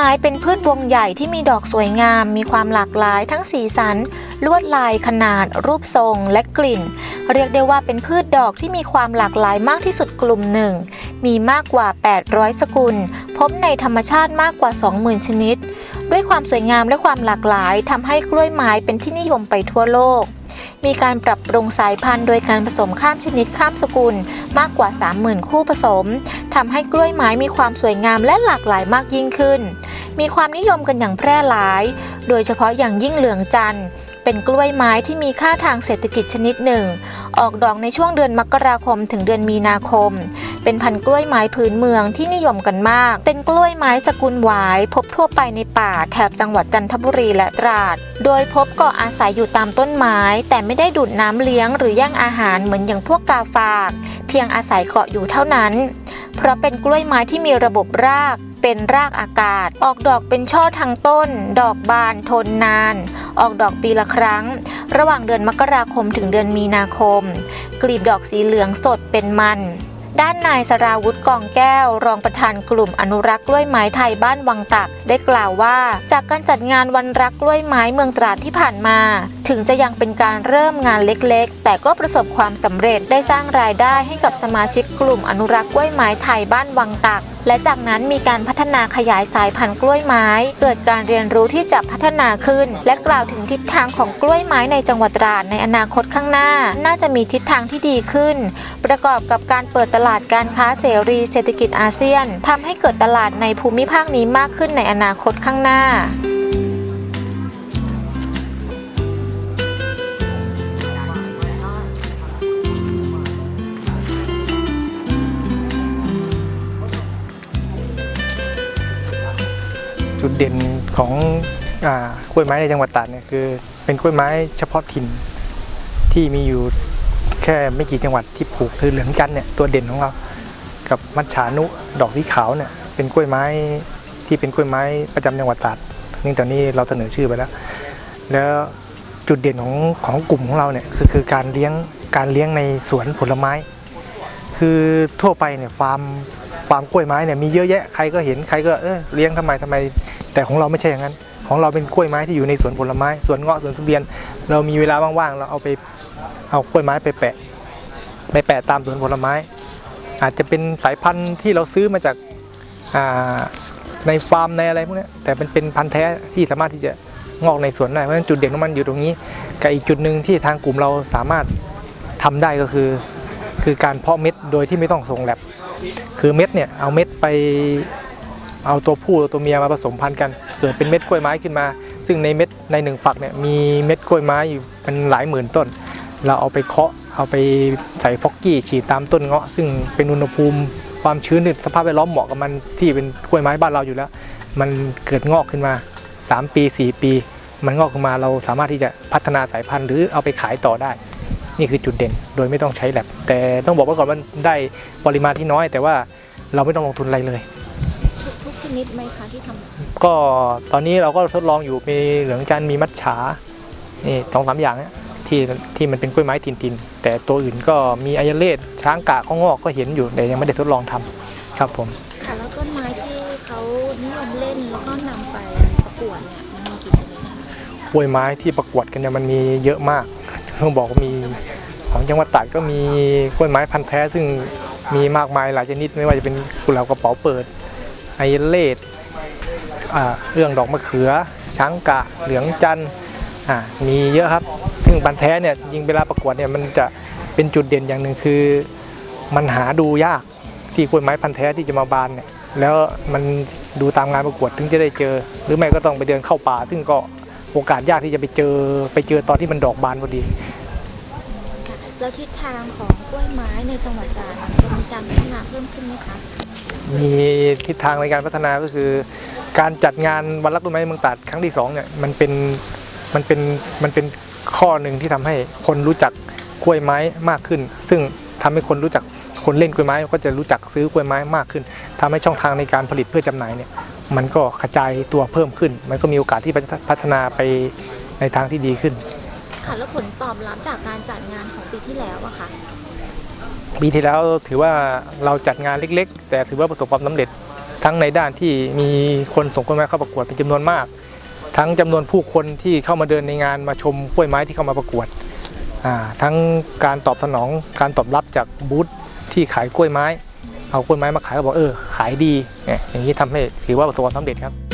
ไม้เป็นพืชวงใหญ่ที่มีดอกสวยงาม มีความหลากหลายทั้งสีสัน ลวดลายขนาด รูปทรง และกลิ่น เรียกได้ว่าเป็นพืชดอกที่มีความหลากหลายมากที่สุดกลุ่มหนึ่ง มีมากกว่า 800 สกุล พบในธรรมชาติมากกว่า 20,000 ชนิด ด้วยความสวยงามและความหลากหลายทำให้กล้วยไม้เป็นที่นิยมไปทั่วโลก มีการปรับปรุงสายพันธุ์โดยการผสมข้ามชนิดข้ามสกุลมากกว่า 30,000 คู่ผสมทำให้กล้วยไม้มีความสวยงามและหลากหลายมากยิ่งขึ้น มีความนิยมกันอย่างแพร่หลาย โดยเฉพาะอย่างยิ่งเหลืองจันทร์เป็นกล้วยไม้ที่มีค่าทางเศรษฐกิจชนิดหนึ่ง ออกดอกในช่วงเดือนมกราคมถึงเดือนมีนาคม เป็นพันธุ์กล้วยไม้พื้นเมืองที่นิยมกันมาก เป็นกล้วยไม้สกุลหวาย พบทั่วไปในป่าแถบจังหวัดจันทบุรีและตราด โดยพบเกาะอาศัยอยู่ตามต้นไม้ แต่ไม่ได้ดูดน้ำเลี้ยงหรือแย่งอาหารเหมือนอย่างพวกกาฝาก เพียงอาศัยเกาะอยู่เท่านั้น เพราะเป็นกล้วยไม้ที่มีระบบรากเป็นรากอากาศ ออกดอกเป็นช่อทางต้น ดอกบานทนนาน ออกดอกปีละครั้ง ระหว่างเดือนมกราคมถึงเดือนมีนาคม กลีบดอกสีเหลืองสดเป็นมัน ด้านนายสราวุธกองแก้ว รองประธานกลุ่มอนุรักษ์กล้วยไม้ไทยบ้านวังตัก ได้กล่าวว่า จากการจัดงานวันรักกล้วยไม้เมืองตราดที่ผ่านมา ถึงจะยังเป็นการเริ่มงานเล็กๆ แต่ก็ประสบความสำเร็จได้สร้างรายได้ให้กับสมาชิกกลุ่มอนุรักษ์กล้วยไม้ไทยบ้านวังตัก และจากนั้นมีการพัฒนาขยายสายพันธุ์กล้วยไม้ เกิดการเรียนรู้ที่จะพัฒนาขึ้น และกล่าวถึงทิศทางของกล้วยไม้ในจังหวัดตราดในอนาคตข้างหน้า น่าจะมีทิศทางที่ดีขึ้น ประกอบกับการเปิดตลาดการค้าเสรีเศรษฐกิจอาเซียนทำให้เกิดตลาดในภูมิภาคนี้มากขึ้นในอนาคตข้างหน้า จุดเด่นของอากล้วยไม้ในจังหวัดตราดเนี่ยคือเป็นกล้วยไม้เฉพาะถิ่นที่มีอยู่แค่ไม่กี่จังหวัดที่ปลูกคือเหลืองจันเนี่ยตัวเด่นของเรากับมัจฉานุดอกสีขาวเนี่ยเป็นกล้วยไม้ที่เป็นกล้วยไม้ประจำจังหวัดตราดนี่ตอนนี้เราเสนอชื่อไปแล้ว แล้วจุดเด่นของของกลุ่มของเราเนี่ยคือคือการเลี้ยงการเลี้ยงในสวนผลไม้ คือทั่วไปเนี่ยฟาร์มฟาร์มกล้วยไม้เนี่ยมีเยอะแยะใครก็เห็นใครก็เออเลี้ยงทำไมทำไม แต่ของเราไม่ใช่อย่างนั้น ของเราเป็นกล้วยไม้ที่อยู่ในสวนผลไม้สวนเงาะสวนทุเรียน เรามีเวลาว่างๆเราเอาไปเอากล้วยไม้ไปแปะ ไปแปะตามสวนผลไม้ อาจจะเป็นสายพันธุ์ที่เราซื้อมาจากาในฟาร์มในอะไรพวกนี้แต่เป็นเป็นพันธุ์แท้ที่สามารถที่จะงอกในสวนได้เพราะฉะนั้นจุดเด่นของมันอยู่ตรงนี้กับอีกจุดหนึ่งที่ทางกลุ่มเราสามารถทำได้ก็คือ คือการเพาะเม็ดโดยที่ไม่ต้องส่งแลบคือเม็ดเนี่ยเอาเม็ดไป เอาตัวผู้ตัวเมียมาผสมพันธุ์กันเกิดเป็นเม็ดกล้วยไม้ขึ้นมา ซึ่งในเม็ดในหนึ่งฝักเนี่ยมีเม็ดกล้วยไม้อยู่เป็นหลายหมื่นต้น เราเอาไปเคาะเอาไปใส่ฟอกกี้ฉีดตามต้นเงาะ ซึ่งเป็นอุณหภูมิความชื้นสภาพแวดล้อมเหมาะกับมันที่เป็นกล้วยไม้บ้านเราอยู่แล้ว มันเกิดงอกขึ้นมา 3 ปี 4 ปี มันงอกขึ้นมาเราสามารถที่จะพัฒนาสายพันธุ์หรือเอาไปขายต่อได้นี่คือจุดเด่นโดยไม่ต้องใช้แลบแต่ต้องบอกไว้ก่อนว่าได้ปริมาณที่น้อย แต่ว่าเราไม่ต้องลงทุนอะไรเลย ชนิดไหมคะที่ทำก็ตอนนี้เราก็ทดลองอยู่มีเหลืองจันทร์มีมัดฉานี่สองสามอย่างเนี่ยที่ที่มันเป็นกล้วยไม้ถิ่นๆแต่ตัวอื่นก็มีอายเลศช้างกะข้องอกก็เห็นอยู่แต่ยังไม่ได้ทดลองทำครับผมค่ะแล้วต้นไม้ที่เขานิยมเล่นแล้วก็นำไปประกวดเนี่ยมันมีกี่ชนิดนะคะกล้วยไม้ที่ประกวดกันเนี่ยมันมีเยอะมากต้องบอกว่ามีของจังหวัดตราดก็มีกล้วยไม้พันธุ์แท้ ซึ่งมีมากมายหลายชนิดไม่ว่าจะเป็นกุหลาบกระเป๋าเปิด ไอเลดเรื่องดอกมะเขือ ช้างกะ เหลืองจันมีเยอะครับ ซึ่งพันแท้เนี่ยจริงเวลาประกวดเนี่ยมันจะเป็นจุดเด่นอย่างหนึ่งคือ มันหาดูยากที่กล้วยไม้พันแท้ที่จะมาบานเนี่ยแล้วมันดูตามงานประกวดถึงจะได้เจอ หรือไม่ก็ต้องไปเดินเข้าป่า ซึ่งก็โอกาสยากที่จะไปเจอไปเจอตอนที่มันดอกบานพอดี แล้วทิศทางของกล้วยไม้ในจังหวัดตราดเนี่ยจะมีการพัฒนาเพิ่มขึ้นไหมคะ มีทิศทางในการพัฒนาก็คือ การจัดงานวันรักต้นไม้เมืองตราดครั้งที่สองเนี่ยมันเป็นมันเป็นมันเป็นข้อหนึ่งที่ทำให้คนรู้จักกล้วยไม้มากขึ้น ซึ่งทำให้คนรู้จักคนเล่นกล้วยไม้ก็จะรู้จักซื้อกล้วยไม้มากขึ้นทำให้ช่องทางในการผลิตเพื่อจำหน่ายเนี่ยมันก็กระจายตัวเพิ่มขึ้น มันก็มีโอกาสที่พัฒนาไปในทางที่ดีขึ้น ค่ะแล้วผลตอบรับจากการจัดงานของปีที่แล้วอะค่ะ ปีที่แล้วถือว่าเราจัดงานเล็ก ๆ แต่ถือว่าประสบความสำเร็จทั้งในด้านที่มีคนส่งกล้วยไม้เข้าประกวดเป็นจำนวนมาก ทั้งจำนวนผู้คนที่เข้ามาเดินในงานมาชมกล้วยไม้ที่เข้ามาประกวด ทั้งการตอบสนองการตอบรับจากบูธที่ขายกล้วยไม้ เอากล้วยไม้มาขายก็บอกเออขายดีอย่างนี้ทำให้ถือว่าประสบความสำเร็จครับ